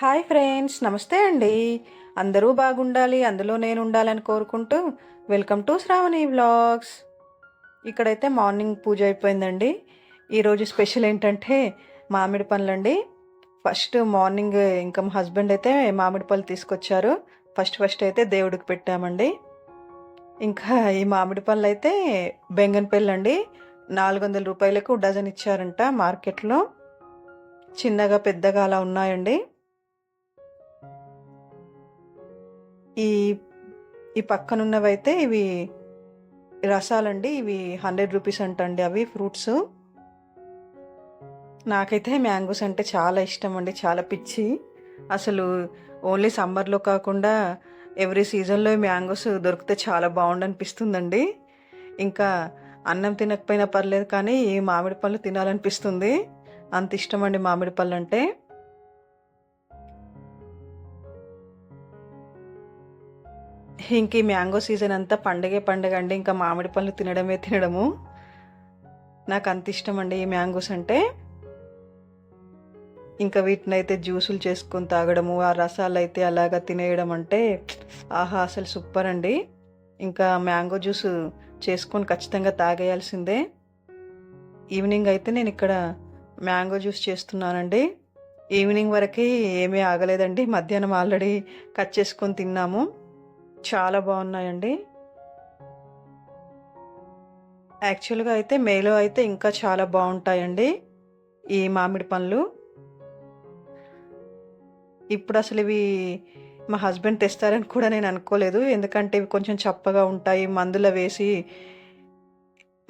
Hi friends నమస్తే అండి. అందరూ బాగుండాలి అందులో నేను ఉండాలని కోరుకుంటూ వెల్కమ్ టు శ్రావణి వ్లాగ్స్. ఇక్కడైతే మార్నింగ్ పూజ అయిపోయిందండి. ఈరోజు స్పెషల్ ఏంటంటే మామిడి పండ్లండి. ఫస్ట్ మార్నింగ్ ఇంకా మా హస్బెండ్ అయితే మామిడి పళ్ళు తీసుకొచ్చారు. ఫస్ట్ ఫస్ట్ అయితే దేవుడికి పెట్టామండి. ఇంకా ఈ మామిడి పళ్ళు అయితే బెంగన్పల్లి అండి నాలుగు వందల రూపాయలకు డజన్ ఇచ్చారంట మార్కెట్లో. చిన్నగా పెద్దగా అలా ఉన్నాయండి. ఈ ఈ పక్కనున్నవైతే ఇవి రసాలండి. ఇవి హండ్రెడ్ రూపీస్ అంటండి అవి ఫ్రూట్స్. నాకైతే మ్యాంగోస్ అంటే చాలా ఇష్టం అండి చాలా పిచ్చి. అసలు ఓన్లీ సమ్మర్లో కాకుండా ఎవ్రీ సీజన్లో మ్యాంగోస్ దొరికితే చాలా బాగుండనిపిస్తుందండి. ఇంకా అన్నం తినకపోయినా పర్లేదు కానీ ఈ మామిడి పళ్ళు తినాలనిపిస్తుంది. అంత ఇష్టం అండి మామిడి పళ్ళు అంటే ఇంక ఈ మ్యాంగో సీజన్ అంతా పండగే పండగ అండి. ఇంకా మామిడి పళ్ళు తినడమే తినడము. నాకు అంత ఇష్టం అండి ఈ మ్యాంగోస్ అంటే. ఇంకా వీటిని అయితే జ్యూసులు చేసుకొని తాగడము ఆ రసాలు అయితే అలాగా తినేయడం అంటే ఆహా అసలు సూపర్ అండి. ఇంకా మ్యాంగో జ్యూస్ చేసుకొని ఖచ్చితంగా తాగేయాల్సిందే. ఈవినింగ్ అయితే నేను ఇక్కడ మ్యాంగో జ్యూస్ చేస్తున్నానండి. ఈవినింగ్ వరకు ఏమీ ఆగలేదండి. మధ్యాహ్నం ఆల్రెడీ కట్ చేసుకొని తిన్నాము. చాలా బాగున్నాయండి. యాక్చువల్గా అయితే మేలో అయితే ఇంకా చాలా బాగుంటాయండి ఈ మామిడి పండ్లు. ఇప్పుడు అసలు ఇవి మా హస్బెండ్ తెస్తారని కూడా నేను అనుకోలేదు. ఎందుకంటే ఇవి కొంచెం చప్పగా ఉంటాయి మందులు వేసి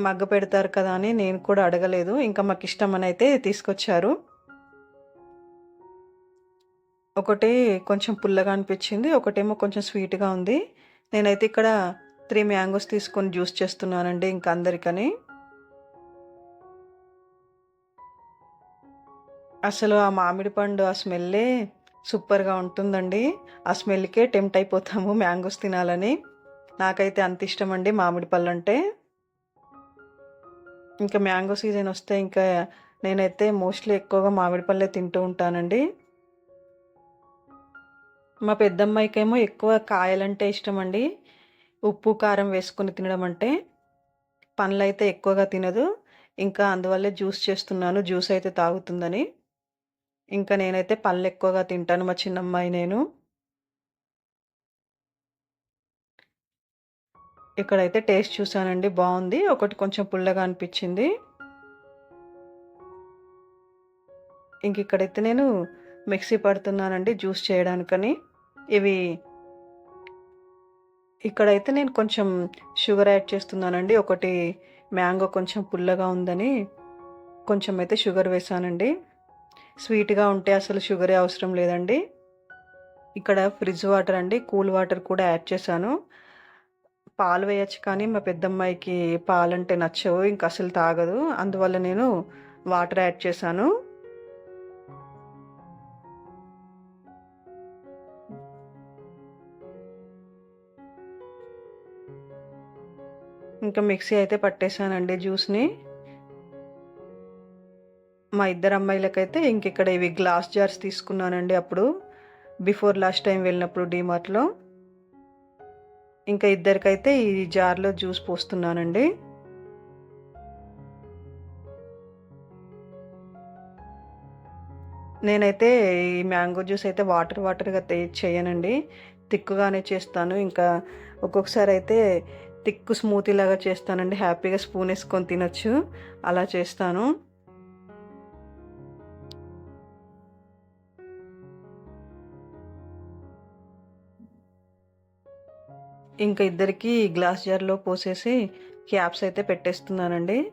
మగ్గ పెడతారు కదా అని నేను కూడా అడగలేదు. ఇంకా మాకు ఇష్టం అని అయితే తీసుకొచ్చారు. ఒకటి కొంచెం పుల్లగా అనిపించింది ఒకటేమో కొంచెం స్వీట్గా ఉంది. నేనైతే ఇక్కడ త్రీ మ్యాంగోస్ తీసుకొని జ్యూస్ చేస్తున్నానండి ఇంకా అందరికని. అసలు ఆ మామిడి పండు ఆ స్మెల్లే సూపర్గా ఉంటుందండి. ఆ స్మెల్కే టెంప్ట్ అయిపోతాము మ్యాంగోస్ తినాలని. నాకైతే అంత ఇష్టం అండి మామిడి పళ్ళు అంటే ఇంకా మ్యాంగో సీజన్ వస్తే ఇంకా నేనైతే మోస్ట్లీ ఎక్కువగా మామిడి పళ్ళే తింటూ ఉంటానండి. మా పెద్దమ్మాయికేమో ఎక్కువ కాయలంటే ఇష్టం అండి ఉప్పు కారం వేసుకుని తినడం అంటే పండ్లు అయితే ఎక్కువగా తినదు. ఇంకా అందువల్లే జ్యూస్ చేస్తున్నాను. జ్యూస్ అయితే తాగుతుందని. ఇంకా నేనైతే పళ్ళు ఎక్కువగా తింటాను మా చిన్నమ్మాయి నేను. ఇక్కడైతే టేస్ట్ చూసానండి బాగుంది. ఒకటి కొంచెం పుల్లగా అనిపించింది. ఇంక ఇక్కడైతే నేను మిక్సీ పడుతున్నానండి జ్యూస్ చేయడానికని. ఇవి ఇక్కడైతే నేను కొంచెం షుగర్ యాడ్ చేస్తున్నానండి. ఒకటి మ్యాంగో కొంచెం పుల్లగా ఉందని కొంచెం అయితే షుగర్ వేసానండి. స్వీట్గా ఉంటే అసలు షుగరే అవసరం లేదండి. ఇక్కడ ఫ్రిడ్జ్ వాటర్ అండి. కూల్ వాటర్ కూడా యాడ్ చేశాను. పాలు వేయచ్చు కానీ మా పెద్దమ్మాయికి పాలంటే నచ్చవు. ఇంకా అసలు తాగదు. అందువల్ల నేను వాటర్ యాడ్ చేశాను. ఇంకా మిక్సీ అయితే పట్టేశానండి జ్యూస్ని. మా ఇద్దరు అమ్మాయిలకైతే ఇంక ఇక్కడ ఇవి గ్లాస్ జార్స్ తీసుకున్నానండి అప్పుడు బిఫోర్ లాస్ట్ టైం వెళ్ళినప్పుడు డీమార్ట్లో. ఇంకా ఇద్దరికైతే ఈ జార్లో జ్యూస్ పోస్తున్నానండి. నేనైతే ఈ మ్యాంగో జ్యూస్ అయితే వాటర్ వాటర్గా చేయనండి. తిక్కుగానే చేస్తాను. ఇంకా ఒక్కొక్కసారి అయితే థిక్ స్మూతీ లాగా చేస్తానండి. హ్యాపీగా స్పూన్ వేసుకొని తినొచ్చు. అలా చేస్తాను. ఇంకా ఇద్దరికి గ్లాస్ జార్లో పోసేసి క్యాప్స్ అయితే పెట్టేస్తున్నానండి.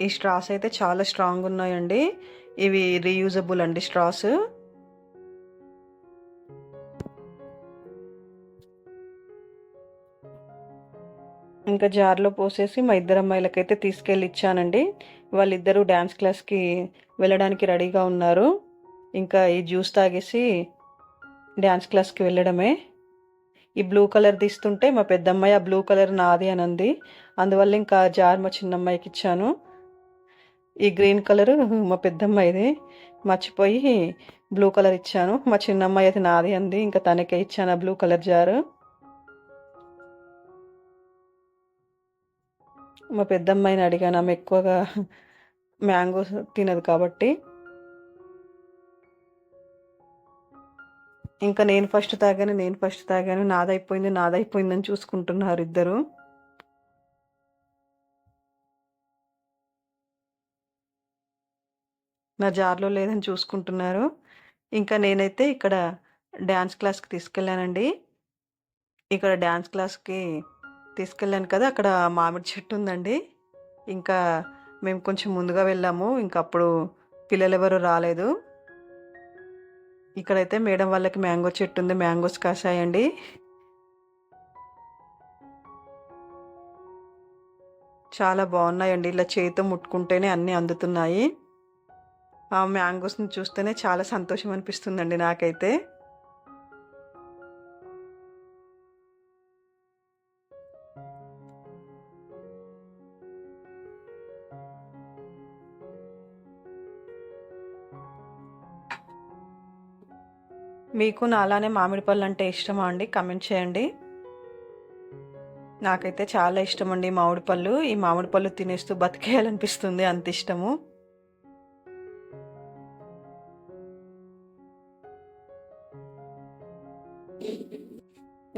ఈ స్ట్రాస్ అయితే చాలా స్ట్రాంగ్ ఉన్నాయండి. ఇవి రీయూజబుల్ అండి స్ట్రాస్. ఇంకా జార్లో పోసేసి మా ఇద్దరు అమ్మాయిలకైతే తీసుకెళ్ళి ఇచ్చానండి. వాళ్ళిద్దరూ డ్యాన్స్ క్లాస్కి వెళ్ళడానికి రెడీగా ఉన్నారు. ఇంకా ఈ జ్యూస్ తాగేసి డ్యాన్స్ క్లాస్కి వెళ్ళడమే. ఈ బ్లూ కలర్ తీస్తుంటే మా పెద్దమ్మాయి ఆ బ్లూ కలర్ నాది అని అంది. అందువల్ల ఇంకా జార్ మా చిన్నమ్మాయికి ఇచ్చాను. ఈ గ్రీన్ కలర్ మా పెద్దమ్మాయిది. మర్చిపోయి బ్లూ కలర్ ఇచ్చాను. మా చిన్నమ్మాయి అయితే నాది అంది. ఇంకా తనకే ఇచ్చాను ఆ బ్లూ కలర్ జారు. మా పెద్దమ్మాయిని అడిగాను ఆమె ఎక్కువగా మ్యాంగోస్ తినదు కాబట్టి. ఇంకా నేను ఫస్ట్ తాగాను నేను ఫస్ట్ తాగాను నాదైపోయింది నాదైపోయిందని చూసుకుంటున్నారు ఇద్దరు. నా జార్లో లేదని చూసుకుంటున్నారు. ఇంకా నేనైతే ఇక్కడ డ్యాన్స్ క్లాస్కి తీసుకెళ్ళానండి. ఇక్కడ డ్యాన్స్ క్లాస్కి తీసుకెళ్ళాను కదా అక్కడ మామిడి చెట్టు ఉందండి. ఇంకా మేము కొంచెం ముందుగా వెళ్ళాము ఇంకా అప్పుడు పిల్లలు ఎవరు రాలేదు. ఇక్కడైతే మేడం వాళ్ళకి మ్యాంగో చెట్టు ఉంది మ్యాంగోస్ కాసాయండి చాలా బాగున్నాయండి ఇలా చేతితో ముట్టుకుంటేనే అన్నీ అందుతున్నాయి. ఆ మ్యాంగోస్ని చూస్తేనే చాలా సంతోషం అనిపిస్తుందండి నాకైతే. మీకు నాలానే మామిడి పళ్ళు అంటే ఇష్టమా అండి? కమెంట్ చేయండి. నాకైతే చాలా ఇష్టం అండి మామిడి పళ్ళు. ఈ మామిడి పళ్ళు తినేస్తూ బతికేయాలనిపిస్తుంది. అంత ఇష్టము.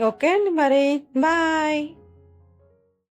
ఓకే అండి మరి. బాయ్